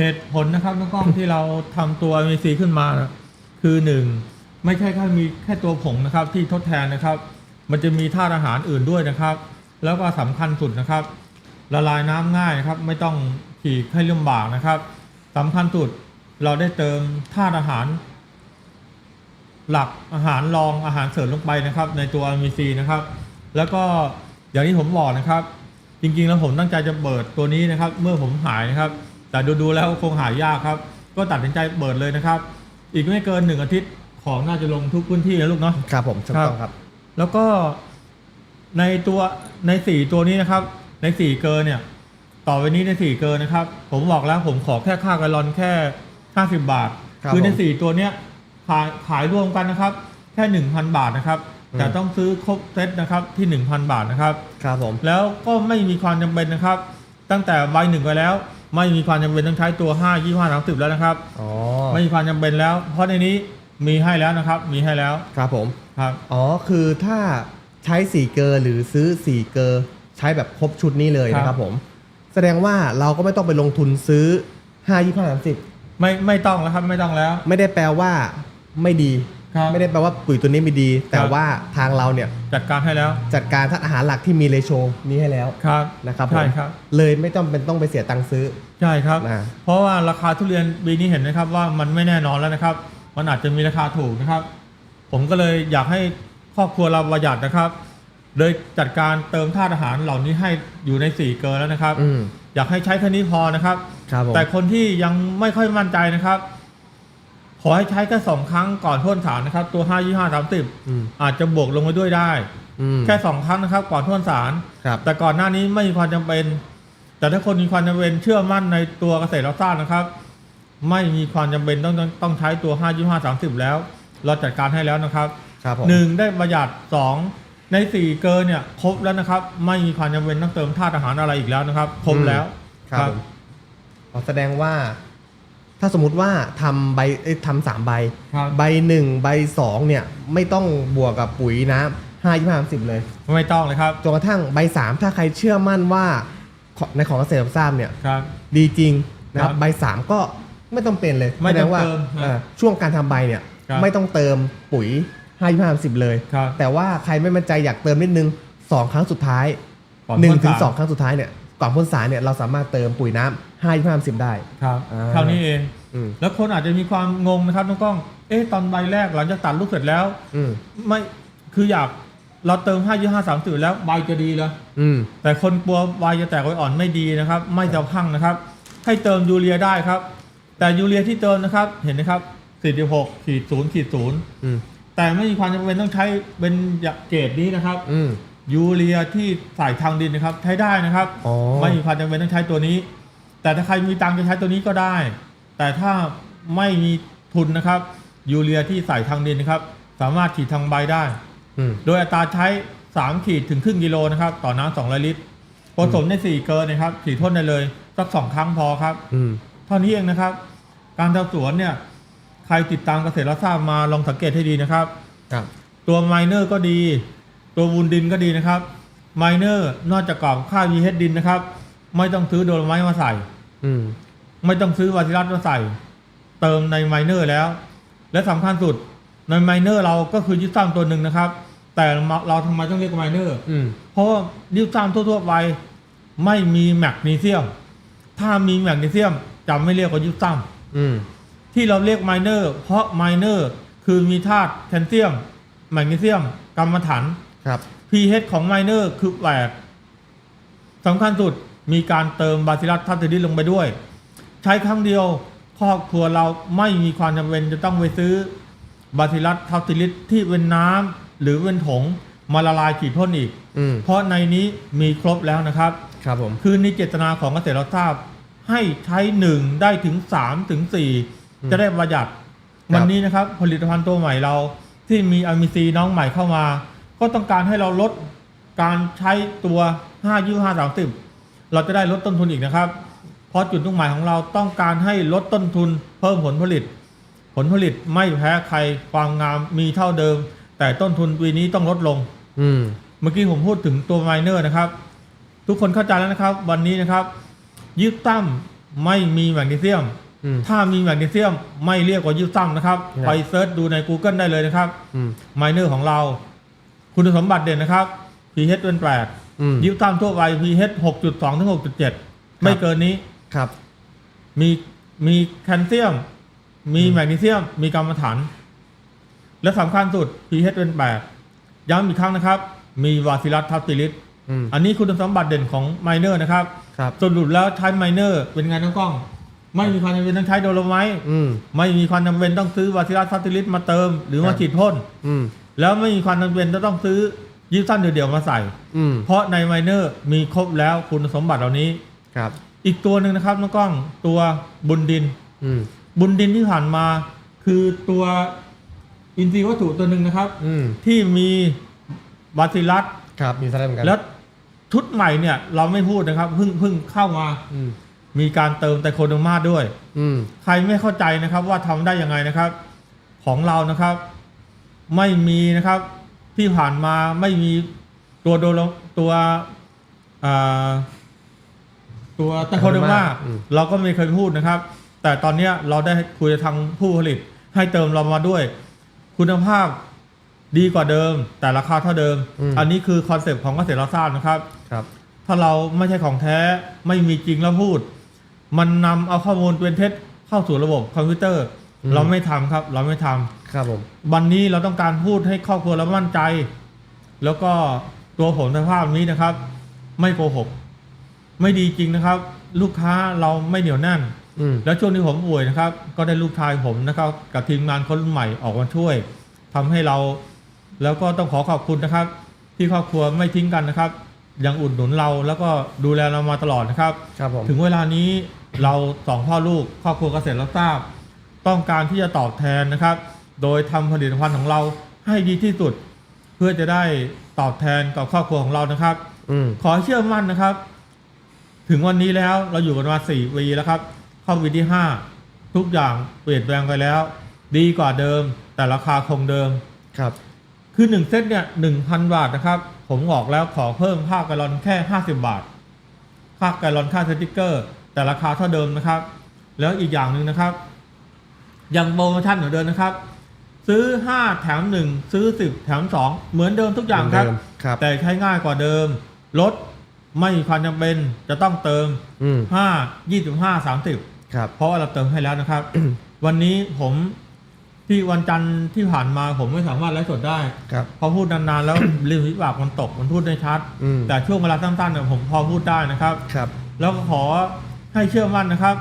เหตุผลนะครับน้องกล้องที่เราทำตัวมีซีขึ้นมานะคือหนึ่งไม่ใช่แค่มีแค่ตัวผงนะครับที่ทดแทนนะครับ มันจะมีธาตุอาหารอื่นด้วยนะครับ แล้วก็สำคัญสุดนะครับ ละลายน้ำง่ายนะครับ ไม่ต้องขีดให้ลำบากนะครับสำคัญสุดเราได้เติมธาตุอาหาร หลักอาหารรองอาหารเสริมลงไปนะครับ ในตัวมีซีนะครับ แล้วก็อย่างที่ผมบอกนะครับ จริงๆแล้วผมตั้งใจจะเปิดตัวนี้นะครับ เมื่อผมหายนะครับ แต่ดูๆแล้วคงหายากครับ ก็ตัดสินใจเปิดเลยนะครับ อีกไม่เกินหนึ่งอาทิตย์ของน่าจะลงทุกพื้นที่นะลูกเนาะ ครับผมถูกต้องครับ แล้วก็ในตัวในสี่ตัวนี้นะครับ ในสี่เกินเนี่ย ต่อไปนี้ในสี่เกินนะครับ ผมบอกแล้วผมขอแค่ค่าการลอนแค่ห้าสิบบาท ครับอในผม สี่ตัวเนี้ยขายขายรวมกันนะครับ แค่หนึ่งพันบาทนะครับ อืม แต่ต้องซื้อครบเซตนะครับที่หนึ่งพันบาทนะครับ ครับผม แล้วก็ไม่มีความจำเป็นนะครับ ตั้งแต่ใบหนึ่งไปแล้ว ไม่มีความจำเป็นต้องใช้ตัว5 25 30 แล้วนะครับ อ๋อไม่มีความจำเป็นแล้ว เพราะในนี้มีให้แล้วนะครับ มีให้แล้วครับผม ครับ อ๋อคือถ้าใช้สีเกอร์หรือซื้อสีเกอร์ใช้แบบครบชุดนี้เลยนะคครัรับบ ผม แสดงว่าเราก็ไม่ต้องไปลงทุนซื้อ5 25 30 ไม่ไม่ต้องแล้วครับไม่ต้องแล้ว ไม่ได้แปลว่าไม่ดี ครับไม่ได้แปลว่าปุ๋ยตัวนี้ไม่ดี แต่ครับ ว่าทางเราเนี่ยจัดการให้แล้ว จัดการท่าตุอาหารหลักที่มีเลโชนี้ให้แล้วครับนะครับผมใช่ครับ เลยไม่ต้องเป็นต้องไปเสียตังค์ซื้อ ใช่ครับ นะ เพราะว่าราคาทุเรียนปีนี้เห็นนะครับว่ามันไม่แน่นอนแล้วนะครับ มันอาจจะมีราคาถูกนะครับ ผมก็เลยอยากให้ครอบครัวเราประหยัดนะครับ เลยจัดการเติมธาตุอาหารเหล่านี้ให้อยู่ในสี่เกลือแล้วนะครับ อืมอยากให้ใช้แค่นี้พอนะครับ ครับผมแต่คนที่ยังไม่ค่อยมั่นใจนะครับ ขอให้ใช้แค่สองครั้งก่อนพ่นสารนะครับ ตัวห้ายี่ห้าสามสิบอืมอาจจะบวกลงไปด้วยได้ อืมแค่สองครั้งนะครับ ก่อนพ่นสาร ครับ แต่ก่อนหน้านี้ไม่มีความจำเป็น แต่ถ้าคนมีความจำเป็นเชื่อมั่นในตัวเกษตรรับทราบนะครับ ไม่มีความจำเป็นต้องต้องต้องใช้ตัวห้ายี่ห้าสามสิบแล้ว เราจัดการให้แล้วนะครับครับผมหนึ่งได้ประหยัดสองในสี่เกินเนี่ยครบแล้วนะครับ ไม่มีความจำเป็นต้องเติมธาตุอาหารอะไรอีกแล้วนะครับครบแล้ว ครับผมอ๋อแสดงว่า ถ้าสมมติว่าทำใบเอ้ยทำสามใบ ครับ ใบหนึ่งใบสองเนี่ยไม่ต้องบวกกับปุ๋ยน้ำห้ายี่ห้าสิบเลยไม่ต้องเลยครับจนกระทั่งใบสามถ้าใครเชื่อมั่นว่าของในของเกษตรทราบเนี่ย ครับ ดีจริงนะคครัรับบใบสามก็ไม่ต้องเป็นเลยไม่ต้องแสดว่าเติมครับอ่าช่วงการทำใบเนี่ยครับ ไม่ต้องเติมปุ๋ยห้ายี่ห้าสิบเลย ครับ แต่ว่าใครไม่มั่นใจอยากเติมนิดนึงสองครั้งสุดท้ายก่อนหนึ่งพ่นถึงสารสองครั้งสุดท้ายเนี่ย ก่อนพ่นสารเนี่ยเราสามารถเติมปุ๋ยน้ำห้ายี่ห้าสิบได้ ครับอ่าเท่านี้เอง อืม แล้วคนอาจจะมีความงงนะครับน้องกล้อง เอ๊ะตอนใบแรกหลังจากตัดลูกเสร็จแล้ว อืมไม่คืออยากเราเติม5 2 5 3 0แล้วใบจะดีเลยอืม แต่คนกลัวใบจะแตกใบอ่อนไม่ดีนะครับ ไม่จะพังนะครับ ให้เติมยูเรียได้ครับ แต่ยูเรียที่เติมนะครับเห็นไหมครับ46ขีด0ขีด0อืมแต่ไม่มีความจำเป็นต้องใช้เป็นเกรดนี้นะครับ อืม ยูเรียที่ใส่ทางดินนะครับ ใช้ได้นะครับ อ๋อ ไม่มีความจำเป็นต้องใช้ตัวนี้ แต่ถ้าใครมีตังค์จะใช้ตัวนี้ก็ได้ แต่ถ้าไม่มีทุนนะครับยูเรียที่ใส่ทางดินนะครับ สามารถฉีดทางใบได้ อืม โดยอัตราใช้ 3 ขีดถึงครึ่งกิโลนะครับ ต่อน้ำ200ลิตรผสมใน 4 เกินนะครับฉีดพ่นได้เลยสักสองครั้งพอครับ อืม เท่านี้เองนะครับ การทำสวนเนี่ยใครติดตามเกษตรรัฐทราบมาลองสังเกตให้ดีนะครับ ครับ ตัวไมเนอร์ก็ดี ตัววูนดินก็ดีนะครับไมเนอร์นอกจากกรอบค่า VH ดินนะครับ ไม่ต้องซื้อโดลไม้มาใส่ อืม ไม่ต้องซื้อวาซิลัสมาใส่ เติมในไมเนอร์แล้ว และสำคัญสุดในไมเนอร์เราก็คือยิปซัมตัวหนึ่งนะครับ แต่เราทำไมต้องเรียกไมเนอร์อืม เพราะว่ายิปซัมทั่วๆไปไม่มีแมกนีเซียม ถ้ามีแมกนีเซียมจะไม่เรียกว่ายิปซัมอืม ที่เราเรียกไมเนอร์เพราะไมเนอร์คือมีธาตุแคลเซียม แมกนีเซียมกรรมฐาน ครับ pH ของไมเนอร์คือแหวกสำคัญสุดมีการเติมบาซิลัสทับทิลิสลงไปด้วย ใช้ครั้งเดียวครอบครัวเราไม่มีความจำเป็นจะต้องไปซื้อบาซิลัสทับทิลิสที่เป็นน้ำหรือเป็นถงมาละลายขีดพ่นอีก อืมเพราะในนี้มีครบแล้วนะครับ ครับผม คือในเจตนาของเกษตรเราทราบให้ใช้หนึ่งได้ถึงสามถึงสี่อืมจะได้ประหยัดครับวันนี้นะครับ ผลิตภัณฑ์ตัวใหม่เราที่มีอะมิซีน้องใหม่เข้ามา ก็ต้องการให้เราลดการใช้ตัว5 2 5 30เราจะได้ลดต้นทุนอีกนะครับ เพราะจุดมุ่งหมายของเราต้องการให้ลดต้นทุนเพิ่มผลผลิต ผลผลิตไม่แพ้ใครความงามมีเท่าเดิม แต่ต้นทุนปีนี้ต้องลดลง อืมเมื่อกี้ผมพูดถึงตัวไมเนอร์นะครับ ทุกคนเข้าใจแล้วนะครับ วันนี้นะครับ ยึดตั้มไม่มีแมกนีเซียม อืม ถ้ามีแมกนีเซียมไม่เรียกว่ายิวซัมนะครับ ครับ ไปเซิร์ชดูใน Google ได้เลยนะครับอืม ไมเนอร์ของเรา คุณสมบัติเด่นนะครับ pH เป็นอืม8ยิวซัมทั่วไป pH 6.2ถึง6.7ไม่เกินนี้ ครับ มีมีแคลเซียม มีแมกนีเซียม มีกรรมฐานและสำคัญสุด pH เป็น8ย้ำอีกครั้งนะครับ มีวาซิลัสทับซิลิสอืมอันนี้คุณสมบัติเด่นของไมเนอร์นะครับ ครับ สรุปแล้วใช้ไมเนอร์เป็นไงน้องกล้อง ไม่มีความจำเป็นต้องใช้โดโลไมต์อืม ไม่มีความจำเป็นต้องซื้อวาซิลัสทับซิลิสมาเติม หรือมาครับ ฉีดพ่น อืม แล้วไม่มีความจำเป็นจะต้องซื้อยิปซันเดี่ยวๆมาใส่ อืมเพราะในไมเนอร์มีครบแล้วคุณสมบัติเหล่านี้ ครับ อีกตัวหนึ่งนะครับน้องกล้องตัวบุญดิน อืมบุญดินที่ผ่านมา คือตัวอินทรีย์วัตถุตัวหนึ่งนะครับ อืมที่มีบาซิลัสครับมีสไลด์เหมือนกันแล้วชุดใหม่เนี่ย เราไม่พูดนะครับเพิ่งเพิ่งเข้ามา อืมมีการเติมไตรโคโดมาด้วย อืมใครไม่เข้าใจนะครับว่าทำได้ยังไงนะครับ ของเรานะครับ ไม่มีนะครับที่ผ่านมาไม่มีตัวโดโลตัวอ่าตัวไตรโคโดมาอืมเราก็ไม่เคยพูดนะครับ แต่ตอนเนี้ยเราได้คุยกับทางผู้ผลิตให้เติมเรามาด้วย คุณภาพดีกว่าเดิม แต่ราคาเท่าเดิม อันนี้คือคอนเซปต์ของเกษตรศาสตร์นะครับครับ ถ้าเราไม่ใช่ของแท้ไม่มีจริงแล้วพูด มันนำเอาข้อมูลเป็นเท็จเข้าสู่ระบบคอมพิวเตอร์อืม เราไม่ทำครับ เราไม่ทำครับผม วันนี้เราต้องการพูดให้ครอบครัวเรามั่นใจ แล้วก็ตัวผลสภาพนี้นะครับ ไม่โกหก ไม่ดีจริงนะครับ ลูกค้าเราไม่เหนียวแน่นอืมแล้วช่วงที่ผมป่วยนะครับ ก็ได้ลูกชายผมนะครับ กับทีมงานคนรุ่นใหม่ออกมาช่วยทำให้เรา แล้วก็ต้องขอขอบคุณนะครับ ที่ครอบครัวไม่ทิ้งกันนะครับยังอุดหนุนเราแล้วก็ดูแลเรามาตลอดนะครับครับผมถึงเวลานี้เราสองพ่อลูกครอบครัวเกษตรรับทราบ ต้องการที่จะตอบแทนนะครับ โดยทำผลิตภัณฑ์ของเราให้ดีที่สุด เพื่อจะได้ตอบแทนกับครอบครัวของเรานะครับอืมขอให้เชื่อมั่นนะครับ ถึงวันนี้แล้วเราอยู่กันมาสี่ปีแล้วครับ เข้าวีที่ห้าทุกอย่างเปลี่ยนแปลงไปแล้ว ดีกว่าเดิม แต่ราคาคงเดิมครับ คือหนึ่งเซตเนี่ยหนึ่งพันบาทนะครับ ผมบอกแล้วขอเพิ่มค่าแกลลอนแค่ห้าสิบาทค่าแกลลอนค่าสติกเกอร์ แต่ราคาเท่าเดิมนะครับ แล้วอีกอย่างหนึ่งนะครับ ยังโปรโมชั่นเหมือนเดิมนะครับ ซื้อห้าแถมหนึ่งซื้อสิบแถมสองเหมือนเดิมทุกอย่างครับเหมือนเดิมครับ แต่ใช้ง่ายกว่าเดิม ลดไม่มีความจำเป็นจะต้องเติม อืมห้ายี่สิบห้าสามสิบครับ เพราะว่าเราเติมให้แล้วนะครับ วันนี้ผมที่วันจันทร์ที่ผ่านมาผมไม่สามารถไลฟ์สดได้ ครับ พอพูดนานๆแล้ว ริมฝีปากมันตกมันพูดได้ชัด อืม แต่ช่วงเวลาสั้นๆเนี่ยผมพอพูดได้นะครับ ครับ แล้วก็ขอให้เชื่อมั่นนะครับ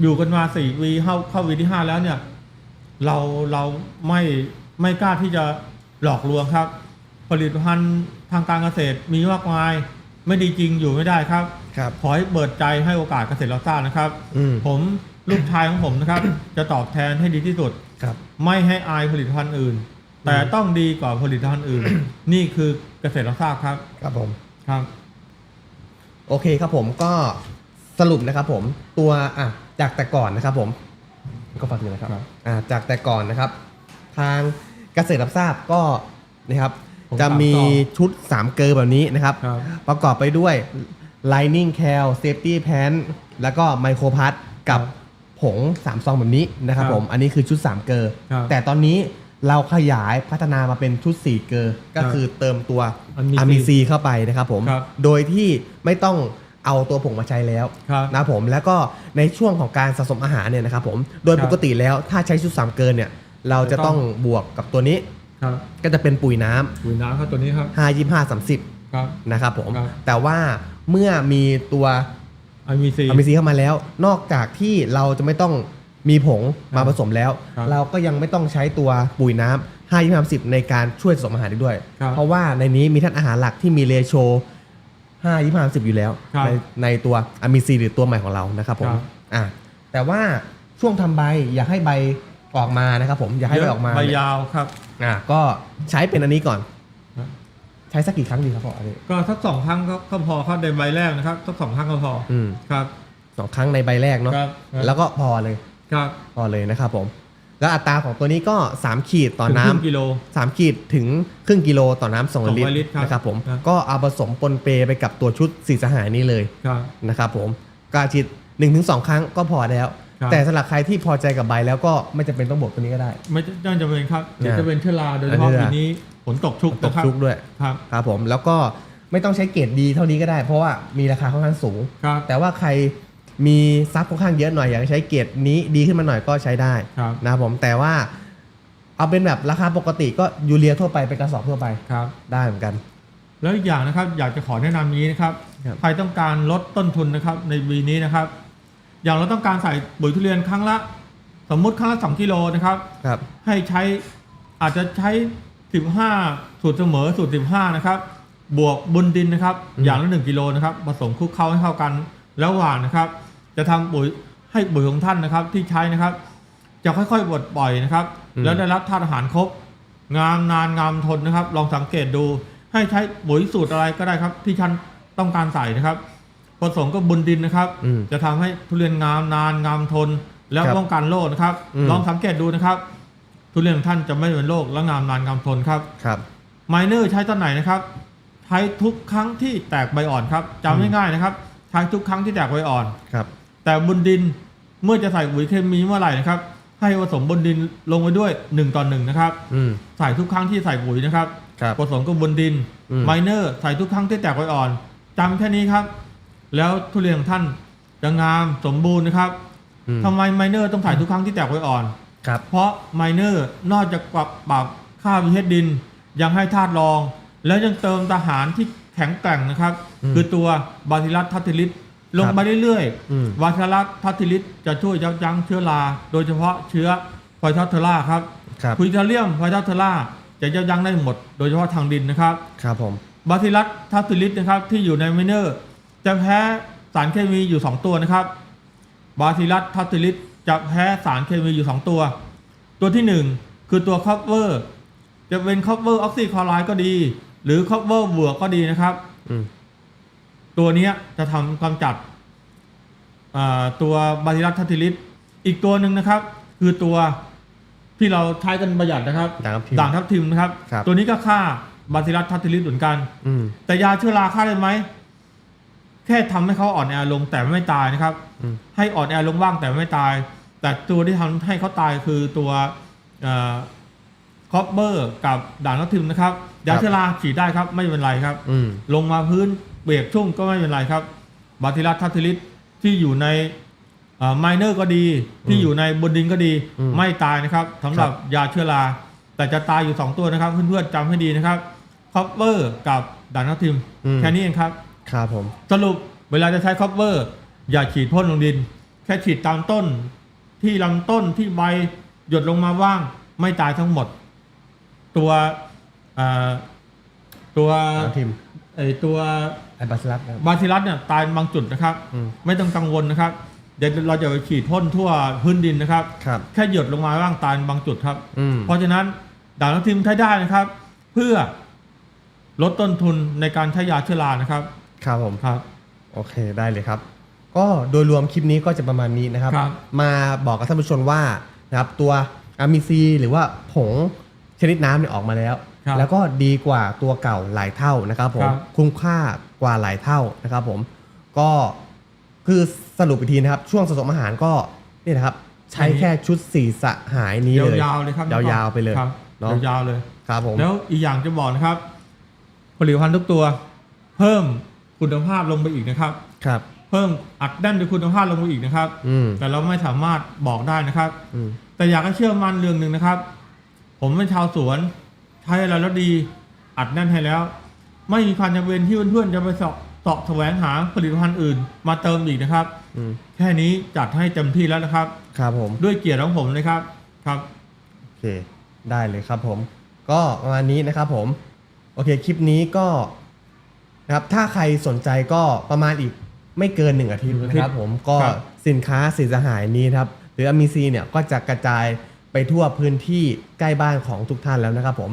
อยู่กันมาสี่วีเข้าเข้าวีที่ห้าแล้วเนี่ย เราเราไม่ไม่กล้าที่จะหลอกลวงครับ ผลิตภัณฑ์ทางการเกษตรมีมากมายไม่ดีจริงอยู่ไม่ได้ครับครับ ขอให้เปิดใจให้โอกาสเกษตรเราสร้างนะครับ อืม ผมลูกชายของผมนะครับ จะตอบแทนให้ดีที่สุด ครับ ไม่ให้อายผลิตภัณฑ์อื่น แต่ต้องดีกว่าผลิตภัณฑ์อื่น นี่คือเกษตรเราทราบครับ ครับผม ครับ โอเคครับผมก็ สรุปนะครับผมตัวอะจากแต่ก่อนนะครับผมก็ฟังอยู่นะครับครับอ่าจากแต่ก่อนนะครับ ทางเกษตรรับทราบก็นะครับผมจะมีถามต่ชุด 3 เกอร์แบบนี้นะครับ ครับ ประกอบไปด้วย Lining Cal Safety Pant แล้วก็ Micro p a s กับผง 3 ซองแบบนี้นะครับครับผมอันนี้คือชุด 3 เกอร์ครับแต่ตอนนี้เราขยายพัฒนามาเป็นชุด 4 เกอร์ก็ครับคือเติมตัว Amici อามิซีเข้าไปนะครับผม ครับ โดยที่ไม่ต้อง เอาตัวผงมาใช้แล้วครับนะครับผมแล้วก็ในช่วงของการสะสมอาหารเนี่ยนะครับผมโดยครับปกติแล้วถ้าใช้ชุด3เกินเนี่ยเราจะต้องบวกกับตัวนี้ครับก็จะเป็นปุ๋ยน้ำปุ๋ยน้ำครับตัวนี้ครับ5 25 30ครับนะครับผมครับแต่ว่าเมื่อมีตัวไอมีซีอามิซีเข้ามาแล้ว นอกจากที่เราจะไม่ต้องมีผงมาผสมแล้วครับเราก็ยังไม่ต้องใช้ตัวปุ๋ยน้ำ5 25 30ในการช่วยผสมอาหารได้ด้วยครับเพราะว่าในนี้มีท่านอาหารหลักที่มีเรโช 5 25 30อยู่แล้ว ครับในในตัวอะมิซีหรือตัวใหม่ของเรานะครับผมครับ อะแต่ว่าช่วงทำใบอยากให้ใบออกมานะครับผมอยากให้ใบออกมาใบเนี่ยยาวครับ อะก็ใช้เป็นอันนี้ก่อนครับใช้สักกี่ครั้งดีครับพ่ออันนี้ ก็สักสองครั้งก็ก็พอครับในใบแรกนะครับสักสองครั้งก็พออืมครับ สองครั้งในใบแรกเนาะครับครับ แล้วก็พอเลย ครับ พอเลยนะครับผม แล้วอัตราของตัวนี้ก็ 3 ขีดต่อถึงน้ำครึ่งกิโล3ขีดถึงครึ่งกิโลต่อน้ำสองสองร้อยลิลิตตรรครับนะครับผมครับก็เอาผสมปนเปไปกับตัวชุดสีสหายนี้เลยครับนะครับผมกาฉีด1นถึงสครั้งก็พอแล้วครับแต่สำหรับใครที่พอใจกับใบแล้วก็ไม่จำเป็นต้องบวกตัวนี้ก็ได้ ไม่น่าจะเป็นครับเดี๋ยวอ่าจะเป็นเชื้อราโดยเฉพาะเชื้อปีรานี้ฝนตกชุกตกนะครับชุกด้วยครับครับผมแล้วก็ไม่ต้องใช้เกรดดีเท่านี้ก็ได้ เพราะว่ามีราคาค่อนข้างสูงครับแต่ว่าใคร มีซับค่อนข้างเยอะหน่อยอยากจะใช้เกรดนี้ดีขึ้นมาหน่อยก็ใช้ได้ครับนะครับผมแต่ว่าเอาเป็นแบบราคาปกติก็ยูเรียทั่วไปเป็นกระสอบทั่วไปครับ ได้เหมือนกัน แล้วอีกอย่างนะครับอยากจะขอแนะนำนี้นะครับครับ ใครต้องการลดต้นทุนนะครับในปีนี้นะครับ อย่างเราต้องการใส่ปุ๋ยทุเรียนครั้งละ สมมุติครั้งละ2กิโลนะครับ ครับ ให้ใช้อาจจะใช้ 15 สูตรเสมอสูตร 15 นะครับ บวกบนดินนะครับ อืม อย่างละ 1 กิโลนะครับผสมคลุกเข้าให้เข้ากันแล้วหว่านนะครับ จะทำปุ๋ยให้ปุ๋ยของท่านนะครับที่ใช้นะครับ จะค่อยๆบดปล่อยนะครับ แล้วได้รับธาตุอาหารครบ งามนานงามทนนะครับ ลองสังเกตดูให้ใช้ปุ๋ยสูตรอะไรก็ได้ครับ ที่ท่านต้องการใส่นะครับผสมกับบุญดินนะครับอืมจะทำให้ทุเรียนงามนานงามทน แล้วครับป้องกันโรคนะครับอืมลองสังเกตดูนะครับ ทุเรียนของท่านจะไม่เป็นโรคและงามนานงามทนครับครับไมเนอร์ใช้ตอนไหนนะครับใช้ทุกครั้งที่แตกใบอ่อนครับจำง่ายๆนะครับใช้ทุกครั้งที่แตกใบอ่อนครับ แต่บนดินเมื่อจะใส่ปุ๋ยเคมีเมื่อไหร่นะครับ ให้ผสมบนดินลงไปด้วย1ต่อหนึ่งนะครับอืม ใส่ทุกครั้งที่ใส่ปุ๋ยนะครับครับผสมกับบนดินอืม ไมเนอร์ใส่ทุกครั้งที่แตกใบอ่อนจำแค่นี้ครับ แล้วทุเรียนของท่านจะงามสมบูรณ์นะครับอืมทำไมไมเนอร์ต้องใส่ทุกครั้งที่แตกใบอ่อน ครับ เพราะไมเนอร์นอกจากปรับปรับค่า pH ดิน ยังให้ธาตุรอง แล้วยังเติมทหารที่แข็งแกร่งนะครับ อืม คือตัวบาซิลัสทัตติลิส ลงครับไปเรื่อยอืมบาซิลัสทัตติลิสจะช่วยยับยั้งเชื้อราโดยเฉพาะเชื้อไฟทอสเทอร่าครับครับ คุยเทเลียมไฟทอสเทอร่าจะยับยั้งได้หมด โดยเฉพาะทางดินนะครับครับผม บาซิลัสทัตติลิสนะครับที่อยู่ในไมเนอร์ จะแพ้สารเคมีอยู่ 2 ตัวนะครับบาซิลัสทัตติลิสจะแพ้สารเคมีอยู่ 2 ตัว ตัวที่ 1 คือตัวคอปเวอร์จะเป็นคอปเวอร์ออกซิคลอไรด์ก็ดี หรือคอปเวอร์บวกก็ดีนะครับ อืม ตัวเนี้ยจะทำกำจัดอ่าตัวบาซิลัสทัตติลิสอีกตัวหนึ่งนะครับ คือตัวที่เราใช้กันประหยัดนะครับด่างทับทิมด่างทับทิมนะครับครับ ตัวนี้ก็ฆ่าบาซิลัสทัตติลิสเหมือนกันอืมแต่ยาเชื้อราฆ่าได้ไหมแค่ทำให้เขาอ่อนแอลงแต่ไม่ตายนะครับอืมให้อ่อนแอลงบ้างแต่ไม่ตาย แต่ตัวที่ทำให้เขาตายคือตัวคอปเบอร์กับด่างนักทิมนะครับยาเชื้อราฉีดได้ครับ ไม่เป็นไรครับอืมลงมาพื้น เปียกชุ่มก็ไม่เป็นไรครับ บาติลัสทัตติลิสที่อยู่ในไมเนอร์ก็ดี ที่อยู่ในบนดินก็ดีอืมไม่ตายนะครับสำหรับยาเชื้อรา แต่จะตายอยู่ 2 ตัวนะครับ เพื่อนๆจำให้ดีนะครับคอปเปอร์กับด่างนักทิมอืมแค่นี้เองครับครับผมสรุปเวลาจะใช้คอปเปอร์อย่าฉีดพ่นลงดิน แค่ฉีดตามต้น ที่ลำต้นที่ใบหยดลงมาว่าง ไม่ตายทั้งหมด ตัวอ่าตัวด่างทับทิมไอตัว ไอบาซิลัสนะครับ บาซิลัสเนี่ยตายบางจุดนะครับ อืม ไม่ต้องกังวลนะครับ เดี๋ยวเราจะไปฉีดพ่นทั่วพื้นดินนะครับ ครับ แค่หยดลงมาบ้างตายบางจุดครับ อืม เพราะฉะนั้นด่างทับทิมใช้ได้นะครับ เพื่อลดต้นทุนในการใช้ยาเชื้อรานะครับครับผม ครับ โอเคได้เลยครับ ก็โดยรวมคลิปนี้ก็จะประมาณนี้นะครับ ครับมาบอกกับท่านผู้ชมว่านะครับตัวอะมิซีหรือว่าผงชนิดน้ำเนี่ยออกมาแล้วครับ แล้วก็ดีกว่าตัวเก่าหลายเท่านะครับผมครับคุ้มค่ากว่าหลายเท่านะครับผมก็คือสรุปอีกทีนะครับ ช่วงผสมอาหารก็นี่นะครับ ใช้แค่ชุดสีสหายนี้เลยยาวๆเลยครับยาวๆไปเลยครับเนาะยาวๆเลยครับผมแล้วอีกอย่างจะบอกนะครับ ผลิตภัณฑ์ทุกตัวเพิ่มคุณภาพลงไปอีกนะครับครับ เพิ่มอัดแน่นด้วยคุณภาพลงไปอีกนะครับอืมแต่เราไม่สามารถบอกได้นะครับอืมแต่อยากให้เชื่อมั่นเรื่องหนึ่งนะครับ ผมเป็นชาวสวน ใช้อะไรแล้วดีอัดแน่นให้แล้ว ไม่มีความจำเป็นที่เพื่อนๆจะไปเสาะเสาะแสวงหาผลิตภัณฑ์อื่น มาเติมอีกนะครับอืมแค่นี้จัดให้เต็มที่แล้วนะครับ ครับผม ด้วยเกียรติของผมนะครับครับ โอเค ได้เลยครับผม ก็ประมาณนี้นะครับผม โอเค คลิปนี้ก็นะครับ ถ้าใครสนใจก็ประมาณอีกไม่เกินหนึ่งอาทิตย์นะครับผม ก็ครับ สินค้าสีสหายนี้นะครับ หรืออมีซีเนี่ยก็จะกระจายไปทั่วพื้นที่ใกล้บ้านของทุกท่านแล้วนะครับผม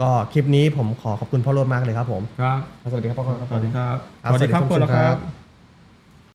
ก็คลิปนี้ผมขอขอบคุณพ่อโรดมากเลยครับผม ครับ สวัสดีครับพ่อโรจน์ครับสวัสดีครับครับสวัสดีครับ สวัสดีคนละคครัรับบ